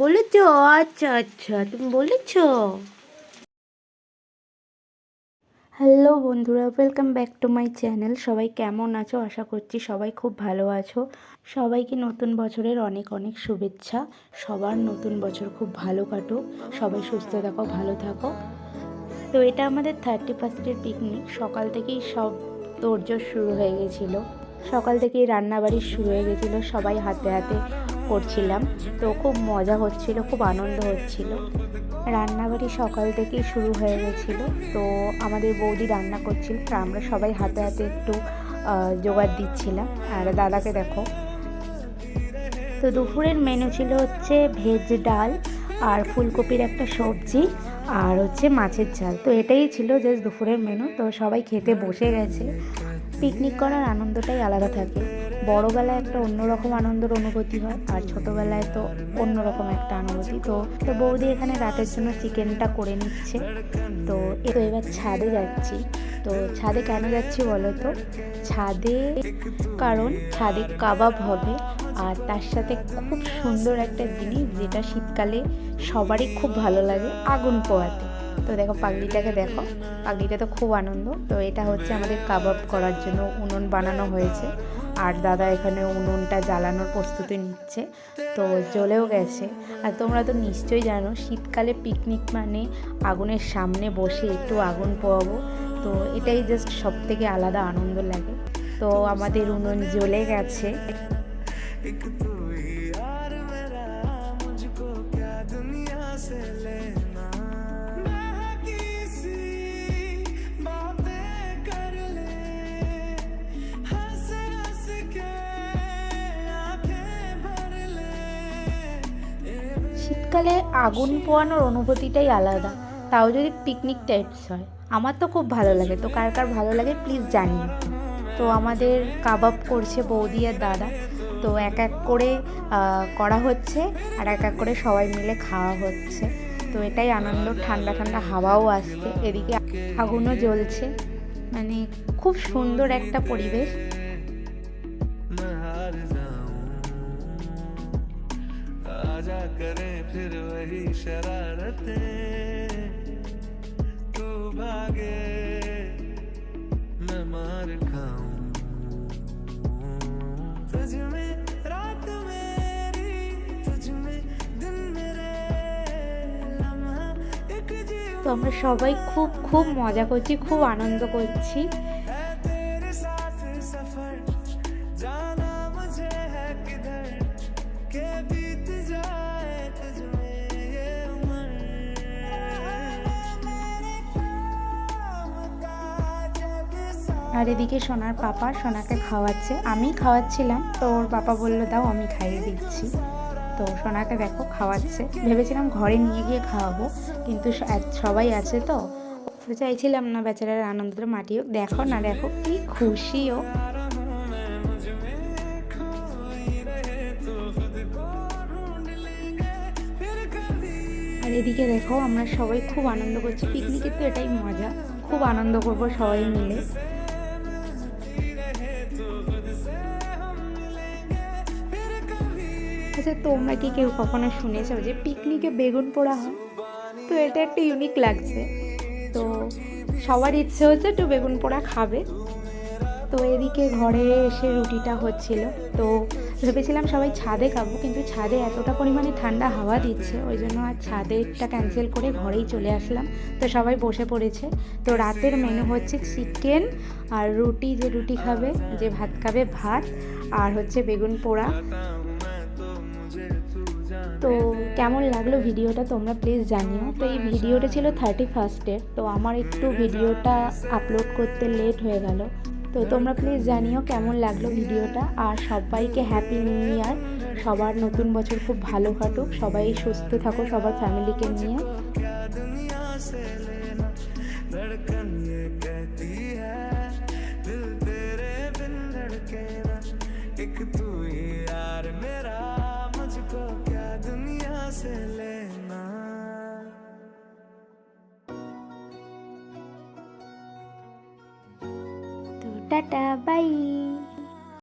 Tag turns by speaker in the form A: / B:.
A: বলেছ? আচ্ছা আচ্ছা তুমি বলেছ? হ্যালো বন্ধুরা welcome back to my channel সবাই কেমন আছো? আশা করছি সবাই খুব ভালো আছো। সবাইকে নতুন বছরের অনেক অনেক শুভেচ্ছা। সবার নতুন বছর খুব ভালো কাটুক। সবাই সুস্থ থাকো, ভালো থাকো। তো এটা আমাদের থার্টি ফার্স্টের পিকনিক সকাল থেকেই সব তোড়জোড় শুরু হয়ে গেছিল। সকাল থেকেই রান্নাবাড়ি শুরু হয়ে গেছিল, সবাই হাতে হাতে করছিলাম। তো খুব মজা হচ্ছিল, খুব আনন্দ হচ্ছিল। রান্নাবাড়ি সকাল থেকেই শুরু হয়ে গেছিল। তো আমাদের বৌদি রান্না করছিল, তো আমরা সবাই হাতে হাতে একটু জোগাড় দিচ্ছিলাম। আর দাদাকে দেখো। তো দুপুরের মেনু ছিল হচ্ছে ভেজ ডাল আর ফুলকপির একটা সবজি আর হচ্ছে মাছের ঝাল। তো এটাই ছিল জাস্ট দুপুরের মেনু তো সবাই খেতে বসে গেছে। পিকনিক করার আনন্দটাই আলাদা থাকে। বড়বেলায় একটা অন্যরকম আনন্দের অনুভূতি হয়, আর ছোটোবেলায় তো অন্যরকম একটা অনুভূতি তো তো বৌদি এখানে রাতের জন্য চিকেনটা করে নিচ্ছে। তো এবার ছাদে যাচ্ছি। তো, ছাদে কেন যাচ্ছি বলো তো? ছাদে কারণ ছাদে কাবাব হবে, আর তার সাথে খুব সুন্দর একটা জিনিস যেটা শীতকালে সবারই খুব ভালো লাগে, আগুন পোয়াতে। তো দেখো, পাগলিটাকে দেখো। পাগলিটা তো খুব আনন্দ। তো এটা হচ্ছে আমাদের কাবাব করার জন্য উনুন বানানো হয়েছে। আর দাদা এখানে উনুনটা জ্বালানোর প্রস্তুতি নিচ্ছে। তো জ্বলেও গেছে। আর তোমরা তো নিশ্চয়ই জানো, শীতকালে পিকনিক মানে আগুনের সামনে বসে একটু আগুন পোয়াবো। তো এটাই জাস্ট সব থেকে আলাদা আনন্দ লাগে। তো আমাদের উনুন জ্বলে গেছে। শীতকালে আগুন পোয়ানোর অনুভূতিটাই আলাদা। তাও যদি পিকনিক টাইপস হয়। আমার তো খুব ভালো লাগে। তো কার কার ভালো লাগে প্লিজ জানিও। তো আমাদের কাবাব করছে বৌদি আর দাদা। তো এক এক করে করা হচ্ছে আর এক এক করে সবাই মিলে খাওয়া হচ্ছে। তো এটাই আনন্দ। ঠান্ডা ঠান্ডা হাওয়াও আসছে। এদিকে আগুনও জ্বলছে। মানে খুব সুন্দর একটা পরিবেশ।
B: आजा करें फिर वही शरारतें तू भागे मैं मार खाऊं तुझ में रात मेरी तुझ में दिन मेरे लम्हा एक जीवन
A: তো আমরা सबाई खूब खूब मजा করছি খুব আনন্দ করছি
B: है तेरे साथ सफर जाना मुझे है किधर के बीत
A: আর এদিকে সোনার পাপা সোনাকে খাওয়াচ্ছে। আমি খাওয়াচ্ছিলাম, তো ওর পাপা বলল, দাও, আমি খাইয়ে দিচ্ছি। তো সোনাকে দেখো, খাওয়াচ্ছে। ভেবেছিলাম ঘরে নিয়ে গিয়ে খাওয়াবো, কিন্তু সবাই আছে তো। চাইছিলাম না বেচারার আনন্দটা মাটিও দেখো না, দেখো কি খুশিও আর এদিকে দেখো, আমরা সবাই খুব আনন্দ করছি। পিকনিকের তো এটাই মজা, খুব আনন্দ করব সবাই মিলে। আচ্ছা তোমরা কি কেউ কখনো শুনেছো যে পিকনিকে বেগুন পোড়া হয়? তো এটা একটা ইউনিক লাগছে। তো সবার ইচ্ছে হচ্ছে একটু বেগুন পোড়া খাবে। তো এদিকে ঘরে এসে রুটিটা হচ্ছিল। তো ভেবেছিলাম সবাই ছাদে খাব, কিন্তু ছাদে এতটা পরিমাণে ঠান্ডা হাওয়া দিচ্ছে, ওই জন্য আর ছাদেরটা ক্যান্সেল করে ঘরেই চলে আসলাম। তো সবাই বসে পড়েছে। তো রাতের মেনু হচ্ছে চিকেন আর রুটি, যে রুটি খাবে, যে ভাত খাবে, ভাত, আর হচ্ছে বেগুন পোড়া। কেমন লাগল ভিডিওটা তোমরা প্লিজ জানিও। তো এই ভিডিওটা ছিল থার্টি ফার্স্টের তো আমার একটু ভিডিওটা আপলোড করতে লেট হয়ে গেল। তো তোমরা প্লিজ জানিও কেমন লাগল ভিডিওটা, আর সবাইকে হ্যাপি নিউ ইয়ার সবার নতুন বছর খুব ভালো কাটুক, সবাই সুস্থ থাকো, সবার ফ্যামিলিকে নিয়ে। Tata bye.